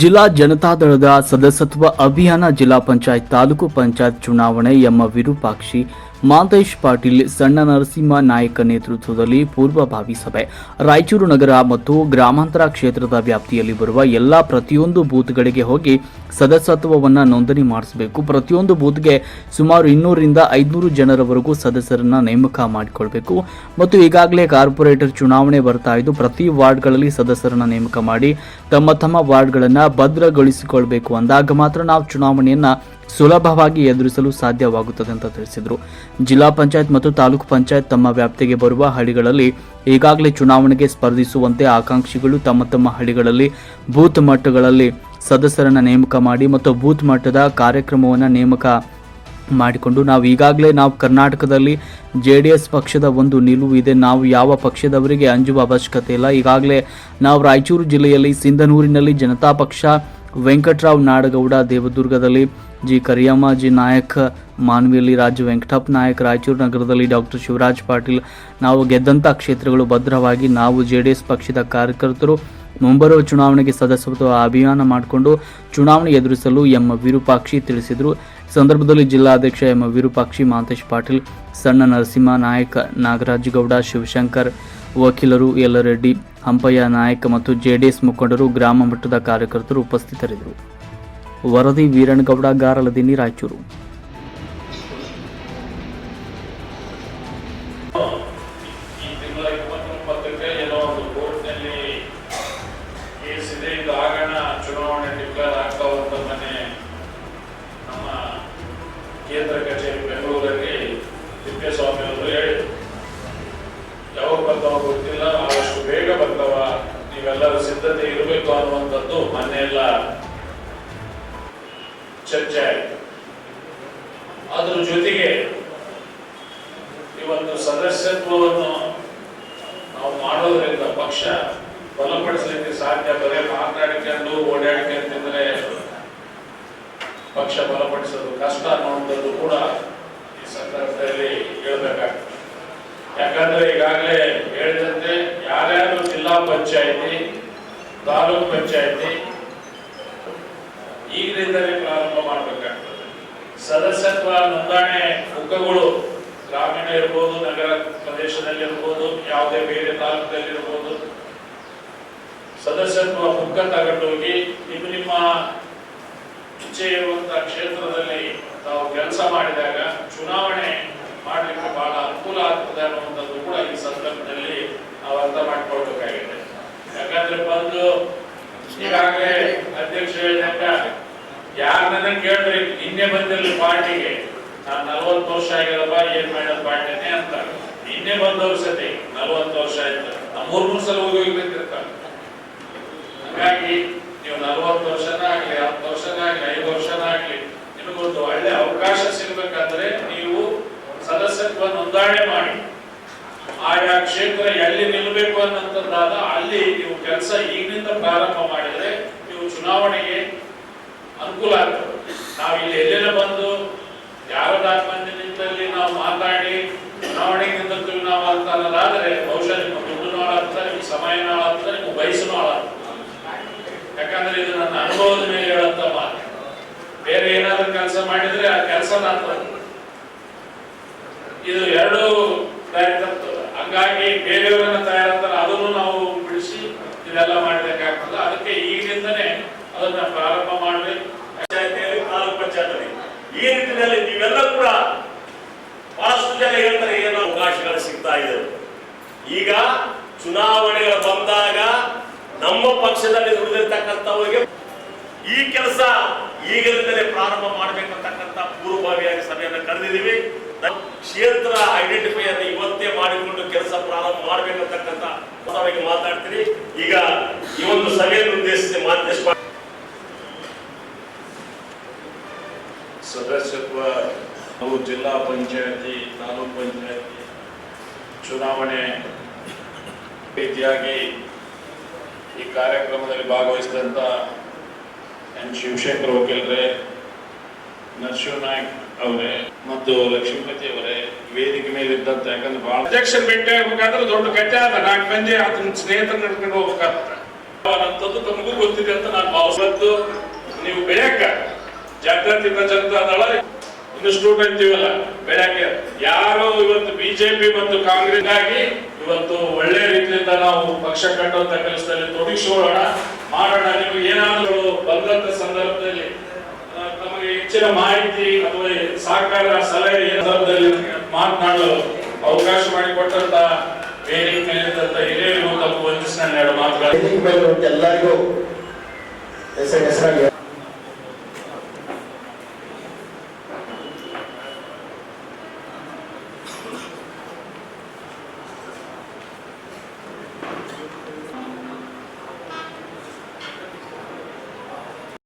ಜಿಲ್ಲಾ ಜನತಾದಳದ ಸದಸ್ಯತ್ವ ಅಭಿಯಾನ ಜಿಲ್ಲಾ ಪಂಚಾಯತ್ ತಾಲೂಕು ಪಂಚಾಯತ್ ಚುನಾವಣೆ ಎಂಬ ವಿರೂಪಾಕ್ಷಿ ಮಾಂತೇಶ್ ಪಾಟೀಲ್, ಸಣ್ಣ ನರಸಿಂಹ ನಾಯಕ ನೇತೃತ್ವದಲ್ಲಿ ಪೂರ್ವಭಾವಿ ಸಭೆ. ರಾಯಚೂರು ನಗರ ಮತ್ತು ಗ್ರಾಮಾಂತರ ಕ್ಷೇತ್ರದ ವ್ಯಾಪ್ತಿಯಲ್ಲಿ ಬರುವ ಎಲ್ಲ ಪ್ರತಿಯೊಂದು ಬೂತ್ಗಳಿಗೆ ಹೋಗಿ ಸದಸ್ಯತ್ವವನ್ನು ನೋಂದಣಿ ಮಾಡಿಸಬೇಕು. ಪ್ರತಿಯೊಂದು ಬೂತ್ಗೆ ಸುಮಾರು ಇನ್ನೂರರಿಂದ ಐದುನೂರು ಜನರವರೆಗೂ ಸದಸ್ಯರನ್ನು ನೇಮಕ ಮಾಡಿಕೊಳ್ಬೇಕು. ಮತ್ತು ಈಗಾಗಲೇ ಕಾರ್ಪೊರೇಟರ್ ಚುನಾವಣೆ ಬರ್ತಾ ಇದ್ದು, ಪ್ರತಿ ವಾರ್ಡ್ಗಳಲ್ಲಿ ಸದಸ್ಯರನ್ನು ನೇಮಕ ಮಾಡಿ ತಮ್ಮ ತಮ್ಮ ವಾರ್ಡ್ಗಳನ್ನು ಭದ್ರಗೊಳಿಸಿಕೊಳ್ಬೇಕು ಅಂದಾಗ ಮಾತ್ರ ನಾವು ಚುನಾವಣೆಯನ್ನ ಸುಲಭವಾಗಿ ಎದುರಿಸಲು ಸಾಧ್ಯವಾಗುತ್ತದೆ ಅಂತ ತಿಳಿಸಿದರು. ಜಿಲ್ಲಾ ಪಂಚಾಯತ್ ಮತ್ತು ತಾಲೂಕು ಪಂಚಾಯತ್ ತಮ್ಮ ವ್ಯಾಪ್ತಿಗೆ ಬರುವ ಹಳ್ಳಿಗಳಲ್ಲಿ ಈಗಾಗಲೇ ಚುನಾವಣೆಗೆ ಸ್ಪರ್ಧಿಸುವಂತೆ ಆಕಾಂಕ್ಷಿಗಳು ತಮ್ಮ ತಮ್ಮ ಹಳ್ಳಿಗಳಲ್ಲಿ ಬೂತ್ ಮಟ್ಟಗಳಲ್ಲಿ ಸದಸ್ಯರನ್ನ ನೇಮಕ ಮಾಡಿ ಮತ್ತು ಬೂತ್ ಮಟ್ಟದ ಕಾರ್ಯಕ್ರಮವನ್ನು ನೇಮಕ ಮಾಡಿಕೊಂಡು ನಾವು ಈಗಾಗಲೇ ನಾವು ಕರ್ನಾಟಕದಲ್ಲಿ ಜೆ ಡಿ ಎಸ್ ಪಕ್ಷದ ಒಂದು ನಿಲುವು ಇದೆ. ನಾವು ಯಾವ ಪಕ್ಷದವರಿಗೆ ಅಂಜುವ ಅವಶ್ಯಕತೆ ಇಲ್ಲ. ಈಗಾಗಲೇ ನಾವು ರಾಯಚೂರು ಜಿಲ್ಲೆಯಲ್ಲಿ ಸಿಂಧನೂರಿನಲ್ಲಿ ಜನತಾ ಪಕ್ಷ, ವೆಂಕಟರಾವ್ ನಾಡಗೌಡ, ದೇವದುರ್ಗದಲ್ಲಿ ಜಿ ಕರಿಯಮ್ಮ ಜಿ ನಾಯಕ್ ಮಾನ್ವಿಯಲ್ಲಿ ರಾಜು ವೆಂಕಟಪ್ಪ ನಾಯಕ್, ರಾಯಚೂರು ನಗರದಲ್ಲಿ ಡಾಕ್ಟರ್ ಶಿವರಾಜ್ ಪಾಟೀಲ್, ನಾವು ಗೆದ್ದಂಥ ಕ್ಷೇತ್ರಗಳು ಭದ್ರವಾಗಿ ನಾವು ಜೆ ಡಿ ಎಸ್ ಪಕ್ಷದ ಕಾರ್ಯಕರ್ತರು ಮುಂಬರುವ ಚುನಾವಣೆಗೆ ಸದಸ್ಯತ್ವ ಅಭಿಯಾನ ಮಾಡಿಕೊಂಡು ಚುನಾವಣೆ ಎದುರಿಸಲು ಎಂ ವಿರೂಪಾಕ್ಷಿ ತಿಳಿಸಿದರು. ಸಂದರ್ಭದಲ್ಲಿ ಜಿಲ್ಲಾಧ್ಯಕ್ಷ ಎಂ ವಿರೂಪಾಕ್ಷಿ, ಮಾತೇಶ್ ಪಾಟೀಲ್, ಸಣ್ಣ ನರಸಿಂಹ ನಾಯಕ್ ನಾಗರಾಜ್ ಗೌಡ ಶಿವಶಂಕರ್ ವಕೀಲರು ಯಲ್ಲರೆಡ್ಡಿ ಹಂಪಯ್ಯ ನಾಯಕ್ ಮತ್ತು ಜೆಡಿಎಸ್ ಮುಖಂಡರು, ಗ್ರಾಮ ಮಟ್ಟದ ಕಾರ್ಯಕರ್ತರು ಉಪಸ್ಥಿತರಿದ್ದರು. ವರದಿ ವೀರಣ್ಣಗೌಡ ಗಾರಲದಿನಿ ರಾಯಚೂರು ಏನೋ ಒಂದು ಕೋರ್ಟ್ನಲ್ಲಿ ಕೇಸ್ ಇದೆ ಆಗೋಣ, ಚುನಾವಣೆ ಡಿಕ್ಲೇರ್ ಆಗ್ತಾವ ಅಂತ ಮೊನ್ನೆ ನಮ್ಮ ಕೇಂದ್ರ ಕಚೇರಿ ಬೆಂಗಳೂರಲ್ಲಿ ತಿಪ್ಪೇಸ್ವಾಮಿ ಅವರು ಹೇಳಿದರು. ಯಾವಾಗ ಬರ್ತಾವ ಗೊತ್ತಿಲ್ಲ, ಆದಷ್ಟು ಬೇಗ ಬರ್ತಾವ. ನೀವೆಲ್ಲರೂ ಸಿದ್ಧತೆ ಇರಬೇಕು ಅನ್ನುವಂಥದ್ದು ಮೊನ್ನೆ ಎಲ್ಲ ಚರ್ಚೆ ಆಯಿತು. ಅದ್ರ ಜೊತೆಗೆ ಇವತ್ತು ಸದಸ್ಯತ್ವವನ್ನು ನಾವು ಮಾಡೋದ್ರಿಂದ ಪಕ್ಷ ಬಲಪಡಿಸಲಿಕ್ಕೆ ಸಾಧ್ಯ, ಬರೀ ಮಾತಾಡಿಕೊಂಡು ಓಡಾಡಿಕೊಂಡಿದ್ರೆ ಪಕ್ಷ ಬಲಪಡಿಸಲು ಕಷ್ಟ ಅನ್ನುವಂಥದ್ದು ಕೂಡ ಈ ಸಂದರ್ಭದಲ್ಲಿ ಹೇಳ್ಬೇಕಾಗ್ತದೆ. ಯಾಕಂದ್ರೆ ಈಗಾಗಲೇ ಹೇಳಿದಂತೆ ಯಾರ್ಯಾರು ಜಿಲ್ಲಾ ಪಂಚಾಯತಿ, ತಾಲೂಕ್ ಪಂಚಾಯತಿ ಈಗಲಿಂದಲೇ ಪ್ರಾರಂಭ ಮಾಡಬೇಕಾಗ್ತದೆ. ಸದಸ್ಯತ್ವ ನೋಂದಣೆ ಮುಖಗಳು ಗ್ರಾಮೀಣ ಇರ್ಬೋದು, ನಗರ ಪ್ರದೇಶದಲ್ಲಿರ್ಬೋದು, ಯಾವುದೇ ಬೇರೆ ತಾಲೂಕಲ್ಲಿ ಇರ್ಬೋದು ಸದಸ್ಯತ್ವ ಪುಕ್ಕ ತಗೊಂಡೋಗಿ ನಿಮ್ಮ ನಿಮ್ಮ ಇಚ್ಛೆ ಇರುವಂತಹ ಕ್ಷೇತ್ರದಲ್ಲಿ ತಾವು ಕೆಲಸ ಮಾಡಿದಾಗ ಚುನಾವಣೆ ಮಾಡಲಿಕ್ಕೆ ಬಹಳ ಅನುಕೂಲ ಆಗ್ತದೆ ಅನ್ನುವಂಥದ್ದು ಕೂಡ ಈ ಸಂದರ್ಭದಲ್ಲಿ ನಾವು ಅರ್ಥ ಮಾಡ್ಕೊಳ್ಬೇಕಾಗಿದೆ. ಯಾಕಂದ್ರೆ ಬಂದು ಈಗಾಗಲೇ ಅಧ್ಯಕ್ಷ ಹೇಳಿದಾಗ ಯಾರನ್ನ ಕೇಳಿದ್ರೆ ನಿನ್ನೆ ಬಂದಿರಲಿ ಪಾರ್ಟಿಗೆ ನಾನು ನಲವತ್ತು ವರ್ಷ ಆಗಿರಪ್ಪ, ಏನ್ ಮಾಡೋದು ಪಾರ್ಟಿನೇ ಅಂತ ನಿನ್ನೆ ಬಂದವ್ರ ಸತಿ ನಲವತ್ತು ವರ್ಷ ಆಯ್ತು. ಮೂರ್ ಮೂರ್ ಸಲ ಹೋಗಿ ಹೋಗ್ಬೇಕಿರ್ತಾರೆ ಹಾಗಾಗಿ ನೀವು ನಲವತ್ತು ವರ್ಷನ ಆಗಲಿ, ಹತ್ತು ವರ್ಷನ ಆಗಲಿ, ಐದು ವರ್ಷನ ನಿಮಗೊಂದು ಒಳ್ಳೆ ಅವಕಾಶ ಸಿಗಬೇಕಾದ್ರೆ ನೀವು ಸದಸ್ಯತ್ವ ನೋಂದಣಿ ಮಾಡಿ. ಆಯಾ ಕ್ಷೇತ್ರ ಎಲ್ಲಿ ನಿಲ್ಲಬೇಕು ಅನ್ನೋಂಥದ್ದಾದ ಅಲ್ಲಿ ನೀವು ಕೆಲಸ ಈಗಿನಿಂದ ಪ್ರಾರಂಭ ಮಾಡಿದ್ರೆ ನೀವು ಚುನಾವಣೆಗೆ ಅನುಕೂಲ ಆಗ್ತದೆ. ನಾವು ಇಲ್ಲಿ ಎಲ್ಲೆಲ್ಲ ಬಂದು, ಯಾರ ಮಂದಿ ನಿಂತಲ್ಲಿ ನಾವು ಮಾತಾಡಿ, ಚುನಾವಣೆಗೆ ನಿಂತಿರ್ತೀವಿ ನಾವು ಅಂತ ಅನ್ನೋದಾದ್ರೆ ಬಹುಶಃ ನಿಮ್ಮ ದುಡ್ಡು ನಿಮ್ಗೆ ಸಮಯ ಹಾಳಾಗ್ತದೆ ನಿಮ್ಮ ವಯಸ್ಸು ಹಾಳಾಗ್ತದೆ ಯಾಕಂದ್ರೆ ಇದು ನನ್ನ ಅನುಭವದ ಮೇಲೆ ಹೇಳಂತ ಮಾತು ಬೇರೆ ಏನಾದ್ರು ಕೆಲಸ ಮಾಡಿದ್ರೆ ಆ ಕೆಲಸ ಇದು ಎರಡು ಹಂಗಾಗಿ ಬೇರೆಯವರನ್ನ ತಯಾರಾಗ್ತಾರೆ, ಅದನ್ನು ನಾವು ಬಿಡಿಸಿ ಇದೆಲ್ಲ ಮಾಡ್ಬೇಕಾಗ್ತದೆ ಅದಕ್ಕೆ ಈಗಿಂದನೇ ಅದನ್ನ ಪ್ರಾರಂಭ ಮಾಡಿ ಪಂಚಾಯತಿಯಲ್ಲಿ ತಾಲೂಕು ಪಂಚಾಯತ್ ಈ ನಿಟ್ಟಿನಲ್ಲಿ ನೀವೆಲ್ಲ ಕೂಡ ಬಹಳಷ್ಟು ಜನ ಹೇಳ್ತಾರೆ, ಏನೋ ಅವಕಾಶಗಳು ಸಿಗ್ತಾ ಇದೆ. ಈಗ ಚುನಾವಣೆಗಳು ಬಂದಾಗ ನಮ್ಮ ಪಕ್ಷದಲ್ಲಿ ದುಡಿದಿರ್ತಕ್ಕಂಥವರಿಗೆ ಈ ಕೆಲಸ ಈಗಲಿಂದಲೇ ಪ್ರಾರಂಭ ಮಾಡಬೇಕಂತಕ್ಕಂಥ ಪೂರ್ವಭಾವಿಯಾಗಿ ಸಭೆಯನ್ನು ಕರೆದಿದ್ದೀವಿ. ಕ್ಷೇತ್ರ ಐಡೆಂಟಿಫೈ ಅನ್ನು ಇವತ್ತೇ ಮಾಡಿಕೊಂಡು ಕೆಲಸ ಪ್ರಾರಂಭ ಮಾಡಬೇಕಂತಕ್ಕಂಥ ಹೊಸವಾಗಿ ಮಾತಾಡ್ತೀನಿ. ಈಗ ಈ ಒಂದು ಸಭೆಯನ್ನು ಉದ್ದೇಶಿಸಿ ಮಾತೇಶ್ ಸದಸ್ಯತ್ವ, ನಾವು ಜಿಲ್ಲಾ ಪಂಚಾಯತಿ, ತಾಲೂಕ್ ಪಂಚಾಯತಿ ಚುನಾವಣೆ ರೀತಿಯಾಗಿ ಈ ಕಾರ್ಯಕ್ರಮದಲ್ಲಿ ಭಾಗವಹಿಸಿದಂತ ಎನ್ ಶಿವಶಂಕರ್ ವಕೀಲರೇ ನರಸಿಂಹ ನಾಯ್ಕ್ ಅವರೇ ಮತ್ತು ಲಕ್ಷ್ಮೀಪತಿ ಅವರೇ ವೇದಿಕೆ ಮೇಲೆ ಇದ್ದಂತ ಯಾಕಂದ್ರೆ ಬಹಳ ಅಧ್ಯಕ್ಷರ ಭೇಟಿ ಆಗ್ಬೇಕಾದ್ರೆ ದೊಡ್ಡ ಕಟ್ಟೆ ಅದ ನಾಲ್ಕು ಮಂದಿ ಆತನ ಸ್ನೇಹಿತರ ನಡ್ಕೊಂಡು ಹೋಗ್ಬೇಕಾಗ್ತದೆ. ಅಂತದ್ದು ತಮಗೂ ಗೊತ್ತಿದೆ ಅಂತ ನಾನು ಭಾವಿಸ್ತು ನೀವು ಬೆಳೆಯಕ್ಕ ಜಾತ್ಯತೀತ ಜನತಾ ದಳ ಸ್ಟೂಡೆಂಟ್ ಅಂತೀವಲ್ಲ ಬೆಳೆಯಕ್ಕೆ ಯಾರು ಇವತ್ತು ಬಿಜೆಪಿ ಮತ್ತು ಕಾಂಗ್ರೆಸ್ ಆಗಿ ಇವತ್ತು ಒಳ್ಳೆ ರೀತಿಯಿಂದ ನಾವು ಪಕ್ಷ ಕಟ್ಟುವಂತ ಕೆಲಸದಲ್ಲಿ ತೊಡಗಿಸಿಕೊಳ್ಳೋಣ. ಮಾಡೋಣ. ನಿಮಗೆ ಏನಾದರೂ ಬಂದಂತ ಸಂದರ್ಭದಲ್ಲಿ ನಮಗೆ ಹೆಚ್ಚಿನ ಮಾಹಿತಿ ಅಥವಾ ಸಹಕಾರ ಸಲಹೆ ಸಂದರ್ಭದಲ್ಲಿ ಮಾತನಾಡಲು ಅವಕಾಶ ಮಾಡಿಕೊಟ್ಟಂತ ಹಿರಿಯರಿಗೂ ತಮ್ಮ ವಂದಿಸಿನ ಎರಡು ಮಾತುಗಳು ಎಲ್ಲರಿಗೂ ಹೆಸರು ಹೆಸರಾಗಿ